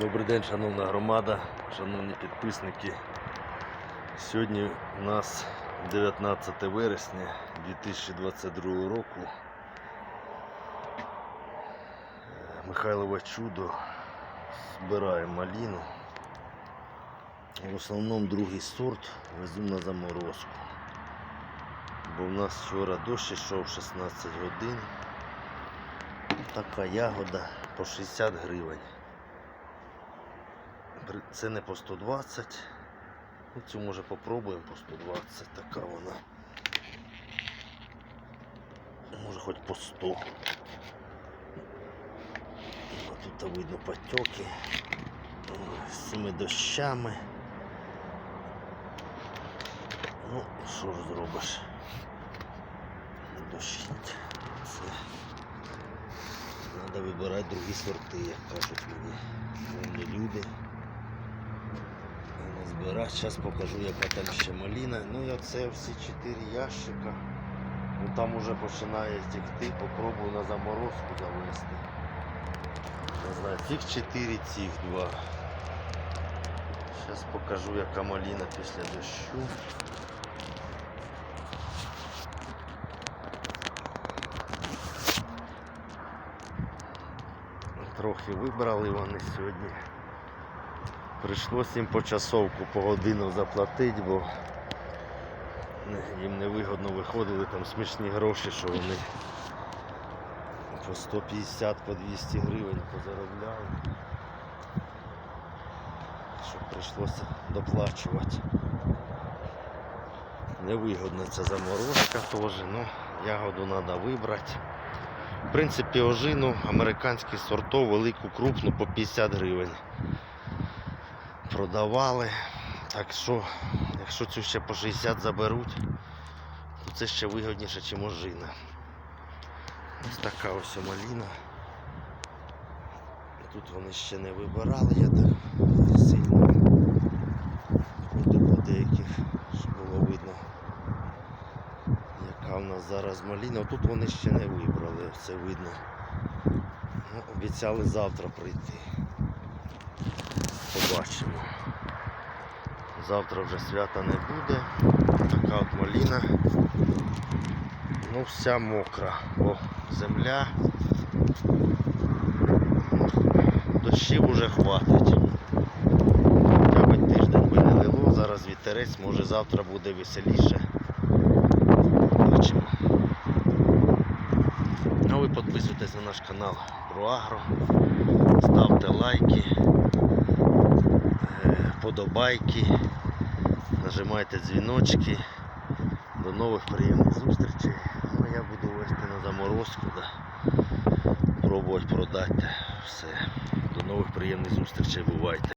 Добрий день, шановна громада, шановні підписники. Сьогодні у нас 19 вересня 2022 року. Е, Михайлове чудо збирає маліну. В основному другий сорт везу на заморозку. Бо в нас вчора дощ йшов 16 годин. Така ягода по 60 гривень. Це не по 120. Ну, цю може попробуємо по 120. Така вона. Може хоч по 100. А Тут видно потеки. З цими дощами. Ну, що ж зробиш? Дощить. Це. Треба вибирати другі сорти, як кажуть мені. Збирати. Зараз покажу, яка там ще маліна. Ну і оце всі чотири ящика. Ну там уже починає текти, попробую на заморозку завести. Не знаю, цих чотири, цих два. Зараз покажу, яка маліна після дощу. Трохи вибрали вони сьогодні. Прийшлося їм по часовку по годину заплатити, бо їм невигодно виходили там смішні гроші, що вони по 150, по 200 гривень позаробляли. Що прийшлося доплачувати. Невигодна ця заморозка теж, ну ягоду треба вибрати. В принципі, ожину американських сортов велику крупну по 50 гривень. Продавали. Так що, якщо цю ще по 60 заберуть, то це ще вигідніше, ніж ожина. Ось така ось маліна. Тут вони ще не вибирали, я так сильно по деяких, щоб було видно, яка в нас зараз маліна. Тут вони ще не вибрали, все видно. Ну, обіцяли завтра прийти. Побачимо. Завтра вже свята не буде. Така от маліна. Ну, вся мокра. О, земля. Дощів уже хватить. Хоча б тиждень би не лило, зараз вітерець, може завтра буде веселіше. Побачимо. Ну ви підписуйтесь на наш канал про Агро, ставте лайки, е, подобайки, нажимайте дзвіночки. До нових приємних зустрічей. Ну, я буду вести на заморозку, да. пробувати продати все. До нових приємних зустрічей, бувайте.